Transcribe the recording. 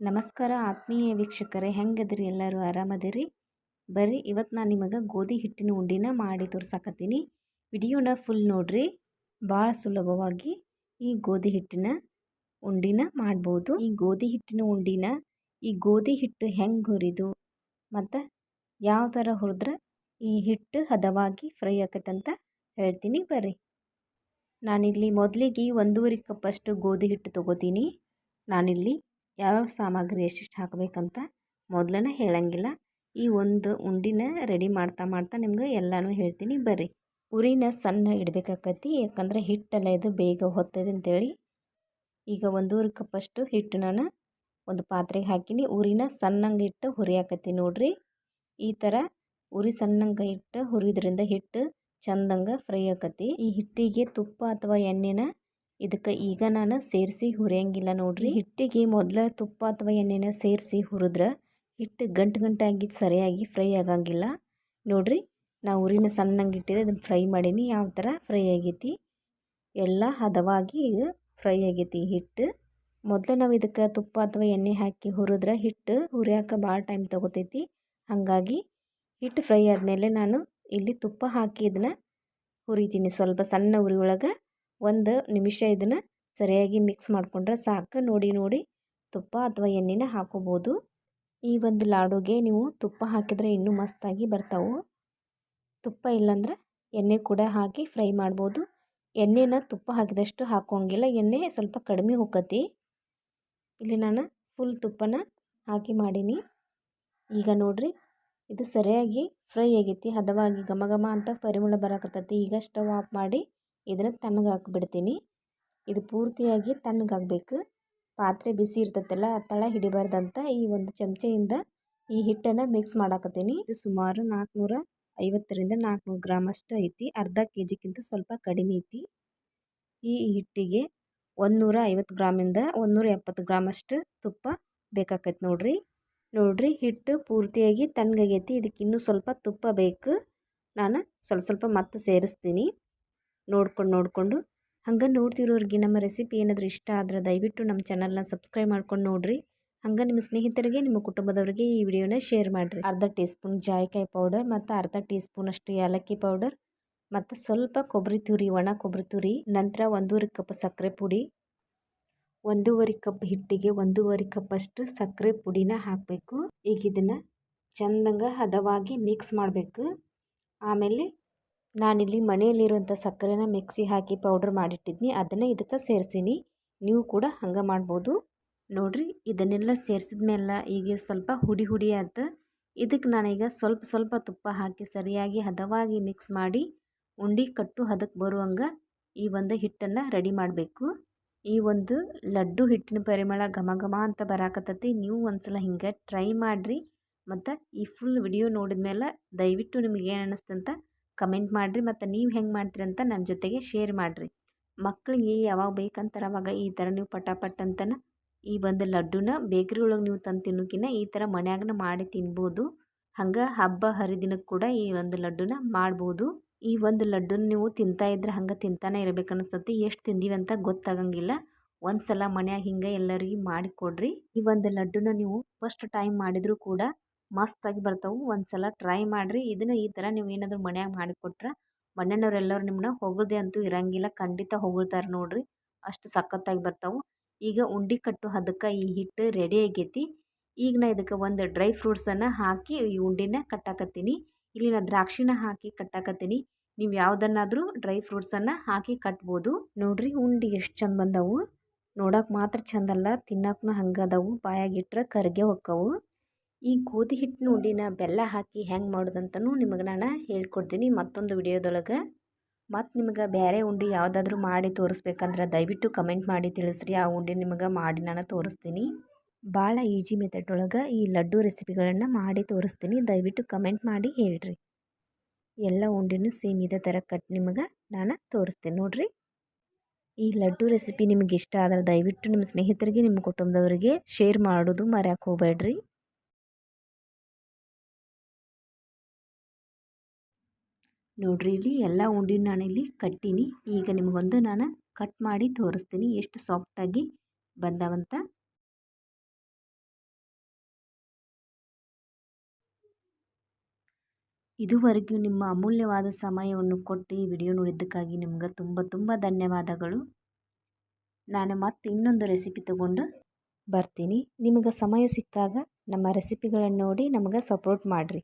ನಮಸ್ಕಾರ ಆತ್ಮೀಯ ವೀಕ್ಷಕರೇ, ಹೆಂಗದಿರಿ ಎಲ್ಲರೂ? ಆರಾಮದಿರಿ? ಬರ್ರಿ, ಇವತ್ತು ನಾನು ನಿಮಗೆ ಗೋಧಿ ಹಿಟ್ಟಿನ ಉಂಡಿನ ಮಾಡಿ ತೋರ್ಸಾಕತ್ತೀನಿ. ವಿಡಿಯೋನ ಫುಲ್ ನೋಡ್ರಿ ಭಾಳ ಸುಲಭವಾಗಿ ಈ ಗೋಧಿ ಹಿಟ್ಟಿನ ಉಂಡಿನ ಮಾಡ್ಬೋದು. ಈ ಗೋಧಿ ಹಿಟ್ಟಿನ ಉಂಡಿನ ಈ ಗೋಧಿ ಹಿಟ್ಟು ಹೆಂಗೆ ಹುರಿದು, ಮತ್ತು ಯಾವ ಥರ ಹುರಿದ್ರೆ ಈ ಹಿಟ್ಟು ಹದವಾಗಿ ಫ್ರೈ ಆಕತ್ತಂತ ಹೇಳ್ತೀನಿ ಬರ್ರಿ. ನಾನಿಲ್ಲಿ ಮೊದಲಿಗೆ ಒಂದೂವರೆ ಕಪ್ಪಷ್ಟು ಗೋಧಿ ಹಿಟ್ಟು ತೊಗೋತೀನಿ. ನಾನಿಲ್ಲಿ ಯಾವ್ಯಾವ ಸಾಮಗ್ರಿ ಎಷ್ಟೆಷ್ಟು ಹಾಕಬೇಕಂತ ಮೊದಲೇ ಹೇಳಂಗಿಲ್ಲ. ಈ ಒಂದು ಉಂಡಿನ ರೆಡಿ ಮಾಡ್ತಾ ಮಾಡ್ತಾ ನಿಮ್ಗೆ ಎಲ್ಲನೂ ಹೇಳ್ತೀನಿ ಬರ್ರಿ. ಉರಿನ ಸಣ್ಣ ಇಡಬೇಕಾಕತಿ, ಯಾಕಂದ್ರೆ ಹಿಟ್ಟೆಲ್ಲ ಇದು ಬೇಗ ಹೊತ್ತದೆ ಅಂತೇಳಿ. ಈಗ ಒಂದೂವರೆ ಕಪ್ಪಷ್ಟು ಹಿಟ್ಟು ನಾನು ಒಂದು ಪಾತ್ರೆಗೆ ಹಾಕಿನಿ. ಉರಿನ ಸಣ್ಣಂಗೆ ಇಟ್ಟು ಹುರಿಯಾಕತ್ತಿ ನೋಡ್ರಿ. ಈ ಥರ ಉರಿ ಸಣ್ಣಂಗೆ ಇಟ್ಟು ಹುರಿದ್ರಿಂದ ಹಿಟ್ಟು ಚಂದಂಗೆ ಫ್ರೈ ಆಕತಿ. ಈ ಹಿಟ್ಟಿಗೆ ತುಪ್ಪ ಅಥವಾ ಎಣ್ಣೆನ ಇದಕ್ಕೆ ಈಗ ನಾನು ಸೇರಿಸಿ ಹುರಿಯಂಗಿಲ್ಲ ನೋಡ್ರಿ. ಹಿಟ್ಟಿಗೆ ಮೊದಲ ತುಪ್ಪ ಅಥವಾ ಎಣ್ಣೆನ ಸೇರಿಸಿ ಹುರಿದ್ರೆ ಹಿಟ್ಟು ಗಂಟು ಗಂಟಾಗಿ ಸರಿಯಾಗಿ ಫ್ರೈ ಆಗಂಗಿಲ್ಲ. ನೋಡ್ರಿ ನಾವು ಉರಿನ ಸಣ್ಣಂಗೆ ಇಟ್ಟಿದ್ರೆ ಅದನ್ನು ಫ್ರೈ ಮಾಡೀನಿ. ಯಾವ ಥರ ಫ್ರೈ ಆಗೈತಿ. ಎಲ್ಲ ಹದವಾಗಿ ಈಗ ಫ್ರೈ ಆಗೈತಿ ಹಿಟ್ಟು. ಮೊದಲು ನಾವು ಇದಕ್ಕೆ ತುಪ್ಪ ಅಥವಾ ಎಣ್ಣೆ ಹಾಕಿ ಹುರಿದ್ರೆ ಹಿಟ್ಟು ಹುರಿಯಾಕ ಭಾಳ ಟೈಮ್ ತೊಗೋತೈತಿ. ಹಾಗಾಗಿ ಹಿಟ್ಟು ಫ್ರೈ ಆದಮೇಲೆ ನಾನು ಇಲ್ಲಿ ತುಪ್ಪ ಹಾಕಿ ಇದನ್ನ ಹುರಿತೀನಿ. ಸ್ವಲ್ಪ ಸಣ್ಣ ಉರಿ ಒಳಗೆ ಒಂದು ನಿಮಿಷ ಇದನ್ನು ಸರಿಯಾಗಿ ಮಿಕ್ಸ್ ಮಾಡಿಕೊಂಡ್ರೆ ಸಾಕು. ನೋಡಿ ನೋಡಿ ತುಪ್ಪ ಅಥವಾ ಎಣ್ಣೆನ ಹಾಕೋಬೋದು. ಈ ಒಂದು ಲಾಡುಗೆ ನೀವು ತುಪ್ಪ ಹಾಕಿದರೆ ಇನ್ನೂ ಮಸ್ತಾಗಿ ಬರ್ತಾವೆ. ತುಪ್ಪ ಇಲ್ಲಾಂದ್ರೆ ಎಣ್ಣೆ ಕೂಡ ಹಾಕಿ ಫ್ರೈ ಮಾಡ್ಬೋದು. ಎಣ್ಣೆನ ತುಪ್ಪ ಹಾಕಿದಷ್ಟು ಹಾಕೋಂಗಿಲ್ಲ. ಎಣ್ಣೆ ಸ್ವಲ್ಪ ಕಡಿಮೆ ಹೋಗತಿ ಇಲ್ಲಿ ನಾನು ಫುಲ್ ತುಪ್ಪನ ಹಾಕಿ ಮಾಡೀನಿ. ಈಗ ನೋಡಿರಿ, ಇದು ಸರಿಯಾಗಿ ಫ್ರೈ ಆಗೈತಿ. ಹದವಾಗಿ ಘಮ ಘಮ ಅಂತ ಪರಿಮಳ ಬರಾಕತ್ತೈತಿ. ಈಗ ಸ್ಟವ್ ಆಫ್ ಮಾಡಿ ಇದನ್ನು ತಣ್ಣಗೆ ಹಾಕ್ಬಿಡ್ತೀನಿ ಇದು ಪೂರ್ತಿಯಾಗಿ ತಣ್ಣಗಾಗಬೇಕು. ಪಾತ್ರೆ ಬಿಸಿ ಇರ್ತೈತಲ್ಲ ತಳ ಹಿಡಿಬಾರ್ದಂತ ಈ ಒಂದು ಚಮಚೆಯಿಂದ ಈ ಹಿಟ್ಟನ್ನು ಮಿಕ್ಸ್ ಮಾಡಾಕತ್ತೀನಿ. ಇದು ಸುಮಾರು ನಾಲ್ಕುನೂರ ಐವತ್ತರಿಂದ ನಾಲ್ಕುನೂರು ಗ್ರಾಮ್ ಅಷ್ಟು ಐತಿ. ಅರ್ಧ ಕೆ ಜಿಗಿಂತ ಸ್ವಲ್ಪ ಕಡಿಮೆ ಐತಿ. ಈ ಹಿಟ್ಟಿಗೆ ಒಂದುನೂರ ಐವತ್ತು ಗ್ರಾಮಿಂದ ಒಂದುನೂರ ಎಪ್ಪತ್ತು ಗ್ರಾಮ್ ಅಷ್ಟು ತುಪ್ಪ ಬೇಕಾಕೈತಿ ನೋಡ್ರಿ. ನೋಡ್ರಿ, ಹಿಟ್ಟು ಪೂರ್ತಿಯಾಗಿ ತಣ್ಣಗಾಗೈತಿ. ಇದಕ್ಕೆ ಇನ್ನೂ ಸ್ವಲ್ಪ ತುಪ್ಪ ಬೇಕು. ನಾನು ಸ್ವಲ್ಪ ಸ್ವಲ್ಪ ಮತ್ತೆ ಸೇರಿಸ್ತೀನಿ. ನೋಡ್ಕೊಂಡು, ನೋಡಿಕೊಂಡು ಹಂಗೆ ನೋಡ್ತಿರೋರಿಗೆ ನಮ್ಮ ರೆಸಿಪಿ ಏನಾದರೂ ಇಷ್ಟ ಆದರೆ ದಯವಿಟ್ಟು ನಮ್ಮ ಚಾನಲ್ನ ಸಬ್ಸ್ಕ್ರೈಬ್ ಮಾಡ್ಕೊಂಡು ನೋಡಿರಿ. ಹಂಗೆ ನಿಮ್ಮ ಸ್ನೇಹಿತರಿಗೆ, ನಿಮ್ಮ ಕುಟುಂಬದವರಿಗೆ ಈ ವಿಡಿಯೋನ ಶೇರ್ ಮಾಡಿರಿ. ಅರ್ಧ ಟೀ ಸ್ಪೂನ್ ಜಾಯಿಕಾಯಿ ಪೌಡರ್ ಮತ್ತು ಅರ್ಧ ಟೀ ಸ್ಪೂನಷ್ಟು ಏಲಕ್ಕಿ ಪೌಡರ್ ಮತ್ತು ಸ್ವಲ್ಪ ಕೊಬ್ಬರಿ ತುರಿ, ಒಣ ಕೊಬ್ಬರಿ ತುರಿ, ನಂತರ ಒಂದೂವರೆ ಕಪ್ ಸಕ್ಕರೆ ಪುಡಿ, ಒಂದೂವರೆ ಕಪ್ ಹಿಟ್ಟಿಗೆ ಒಂದೂವರೆ ಕಪ್ಪಷ್ಟು ಸಕ್ಕರೆ ಪುಡಿನ ಹಾಕಬೇಕು. ಈಗ ಇದನ್ನು ಚಂದಂಗೆ ಹದವಾಗಿ ಮಿಕ್ಸ್ ಮಾಡಬೇಕು. ಆಮೇಲೆ ನಾನಿಲ್ಲಿ ಮನೆಯಲ್ಲಿರುವಂಥ ಸಕ್ಕರೆನ ಮಿಕ್ಸಿ ಹಾಕಿ ಪೌಡ್ರ್ ಮಾಡಿಟ್ಟಿದ್ನಿ, ಅದನ್ನು ಇದಕ್ಕೆ ಸೇರಿಸೀನಿ. ನೀವು ಕೂಡ ಹಂಗೆ ಮಾಡ್ಬೋದು. ನೋಡಿರಿ, ಇದನ್ನೆಲ್ಲ ಸೇರಿಸಿದ ಮೇಲೆ ಈಗ ಸ್ವಲ್ಪ ಹುಡಿ ಹುಡಿ ಆಯ್ತು. ಇದಕ್ಕೆ ನಾನೀಗ ಸ್ವಲ್ಪ ಸ್ವಲ್ಪ ತುಪ್ಪ ಹಾಕಿ ಸರಿಯಾಗಿ ಹದವಾಗಿ ಮಿಕ್ಸ್ ಮಾಡಿ ಉಂಡೆ ಕಟ್ಟು ಹದಕ್ಕೆ ಬರುವಂಗೆ ಈ ಒಂದು ಹಿಟ್ಟನ್ನು ರೆಡಿ ಮಾಡಬೇಕು. ಈ ಒಂದು ಲಡ್ಡು ಹಿಟ್ಟಿನ ಪರಿಮಳ ಘಮ ಘಮ ಅಂತ ಬರಾಕತ್ತೈತಿ. ನೀವು ಒಂದ್ಸಲ ಹಿಂಗೆ ಟ್ರೈ ಮಾಡಿರಿ. ಮತ್ತು ಈ ಫುಲ್ ವಿಡಿಯೋ ನೋಡಿದ ಮೇಲೆ ದಯವಿಟ್ಟು ನಿಮಗೆ ಏನು ಅನ್ನಿಸ್ತಂತ ಕಮೆಂಟ್ ಮಾಡಿರಿ ಮತ್ತು ನೀವು ಹೆಂಗೆ ಮಾಡ್ತೀರಿ ಅಂತ ನನ್ನ ಜೊತೆಗೆ ಶೇರ್ ಮಾಡಿರಿ. ಮಕ್ಕಳಿಗೆ ಯಾವಾಗ ಬೇಕಂತಾರೆ ಅವಾಗ ಈ ಥರ ನೀವು ಪಟಾಪಟ್ ಅಂತನ ಈ ಒಂದು ಲಡ್ಡುನ ಬೇಕ್ರಿ ಒಳಗೆ ನೀವು ತಂದು ತಿನ್ನೋಕ್ಕಿಂತ ಈ ಥರ ಮನ್ಯಾಗನ ಮಾಡಿ ತಿನ್ಬೋದು. ಹಂಗೆ ಹಬ್ಬ ಹರಿದಿನಕ್ಕೆ ಕೂಡ ಈ ಒಂದು ಲಡ್ಡುನ ಮಾಡ್ಬೋದು. ಈ ಒಂದು ಲಡ್ಡುನ ನೀವು ತಿಂತಾ ಇದ್ರೆ ಹಂಗೆ ತಿಂತಾನೆ ಇರಬೇಕು ಅನಿಸ್ತತಿ. ಎಷ್ಟು ತಿಂದೀವಿ ಅಂತ ಗೊತ್ತಾಗಂಗಿಲ್ಲ. ಒಂದು ಸಲ ಮನ್ಯಾಗ ಹಿಂಗೆ ಎಲ್ಲರಿಗೆ ಮಾಡಿಕೊಡ್ರಿ ಈ ಒಂದು ಲಡ್ಡುನ ನೀವು ಫಸ್ಟ್ ಟೈಮ್ ಮಾಡಿದರೂ ಕೂಡ ಮಸ್ತಾಗಿ ಬರ್ತಾವೆ. ಒಂದು ಸಲ ಟ್ರೈ ಮಾಡಿರಿ. ಇದನ್ನು ಈ ಥರ ನೀವು ಏನಾದರೂ ಮನ್ಯಾಗ ಮಾಡಿಕೊಟ್ರೆ ಮನೆಯವ್ರೆಲ್ಲರೂ ನಿಮ್ಮನ್ನ ಹೊಗಳದೆ ಅಂತೂ ಇರಂಗಿಲ್ಲ. ಖಂಡಿತ ಹೊಗಳ್ತಾರೆ ನೋಡಿರಿ. ಅಷ್ಟು ಸಖತ್ತಾಗಿ ಬರ್ತಾವೆ. ಈಗ ಉಂಡೆ ಕಟ್ಟು ಅದಕ್ಕೆ ಈ ಹಿಟ್ಟು ರೆಡಿ ಆಗೈತಿ. ಈಗ ನಾ ಇದಕ್ಕೆ ಒಂದು ಡ್ರೈ ಫ್ರೂಟ್ಸನ್ನು ಹಾಕಿ ಈ ಉಂಡೆನ ಕಟ್ಟಾಕತ್ತೀನಿ. ಇಲ್ಲಿ ನಾ ದ್ರಾಕ್ಷಿನ ಹಾಕಿ ಕಟ್ಟಾಕತ್ತೀನಿ. ನೀವು ಯಾವುದನ್ನಾದರೂ ಡ್ರೈ ಫ್ರೂಟ್ಸನ್ನು ಹಾಕಿ ಕಟ್ಬೋದು. ನೋಡಿರಿ ಉಂಡೆ ಎಷ್ಟು ಚಂದ ಬಂದವು. ನೋಡೋಕೆ ಮಾತ್ರ ಚಂದಲ್ಲ ತಿನ್ನೋಕ್ಕೂ ಹಂಗೆ ಅದಾವು. ಬಾಯಾಗಿಟ್ರೆ ಕರ್ಗೆ ಹೊಕ್ಕವು. ಈ ಗೋಧಿ ಹಿಟ್ಟಿನ ಉಂಡಿನ ಬೆಲ್ಲ ಹಾಕಿ ಹೆಂಗೆ ಮಾಡೋದಂತನೂ ನಿಮಗೆ ನಾನು ಹೇಳ್ಕೊಡ್ತೀನಿ ಮತ್ತೊಂದು ವಿಡಿಯೋದೊಳಗೆ. ಮತ್ತು ನಿಮಗೆ ಬೇರೆ ಉಂಡೆ ಯಾವುದಾದ್ರೂ ಮಾಡಿ ತೋರಿಸ್ಬೇಕಂದ್ರೆ ದಯವಿಟ್ಟು ಕಮೆಂಟ್ ಮಾಡಿ ತಿಳಿಸ್ರಿ, ಆ ಉಂಡೆ ನಿಮಗೆ ಮಾಡಿ ನಾನು ತೋರಿಸ್ತೀನಿ. ಭಾಳ ಈಜಿ ಮೆಥಡ್ ಒಳಗೆ ಈ ಲಡ್ಡು ರೆಸಿಪಿಗಳನ್ನು ಮಾಡಿ ತೋರಿಸ್ತೀನಿ, ದಯವಿಟ್ಟು ಕಮೆಂಟ್ ಮಾಡಿ ಹೇಳ್ರಿ. ಎಲ್ಲ ಉಂಡೆನೂ ಸೇಮ್ ಇದೇ ಥರ ಕಟ್ ನಿಮಗೆ ನಾನು ತೋರಿಸ್ತೀನಿ ನೋಡಿರಿ. ಈ ಲಡ್ಡು ರೆಸಿಪಿ ನಿಮಗೆ ಇಷ್ಟ ಆದರೆ ದಯವಿಟ್ಟು ನಿಮ್ಮ ಸ್ನೇಹಿತರಿಗೆ ನಿಮ್ಮ ಕುಟುಂಬದವರಿಗೆ ಶೇರ್ ಮಾಡೋದು ಮರ್ಯಾಕೆ ಹೋಗಬೇಡ್ರಿ. ನೋಡಿರಿ, ಇಲ್ಲಿ ಎಲ್ಲ ಉಂಡಿನ ನಾನು ಇಲ್ಲಿ ಕಟ್ಟೀನಿ. ಈಗ ನಿಮಗೊಂದು ನಾನು ಕಟ್ ಮಾಡಿ ತೋರಿಸ್ತೀನಿ ಎಷ್ಟು ಸಾಫ್ಟಾಗಿ ಬಂದವಂತ. ಇದುವರೆಗೂ ನಿಮ್ಮ ಅಮೂಲ್ಯವಾದ ಸಮಯವನ್ನು ಕೊಟ್ಟು ಈ ವಿಡಿಯೋ ನೋಡಿದ್ದಕ್ಕಾಗಿ ನಿಮ್ಗೆ ತುಂಬ ತುಂಬ ಧನ್ಯವಾದಗಳು. ನಾನು ಮತ್ತೆ ಇನ್ನೊಂದು ರೆಸಿಪಿ ತಗೊಂಡು ಬರ್ತೀನಿ. ನಿಮಗೆ ಸಮಯ ಸಿಕ್ಕಾಗ ನಮ್ಮ ರೆಸಿಪಿಗಳನ್ನು ನೋಡಿ ನಮಗೆ ಸಪೋರ್ಟ್ ಮಾಡಿರಿ.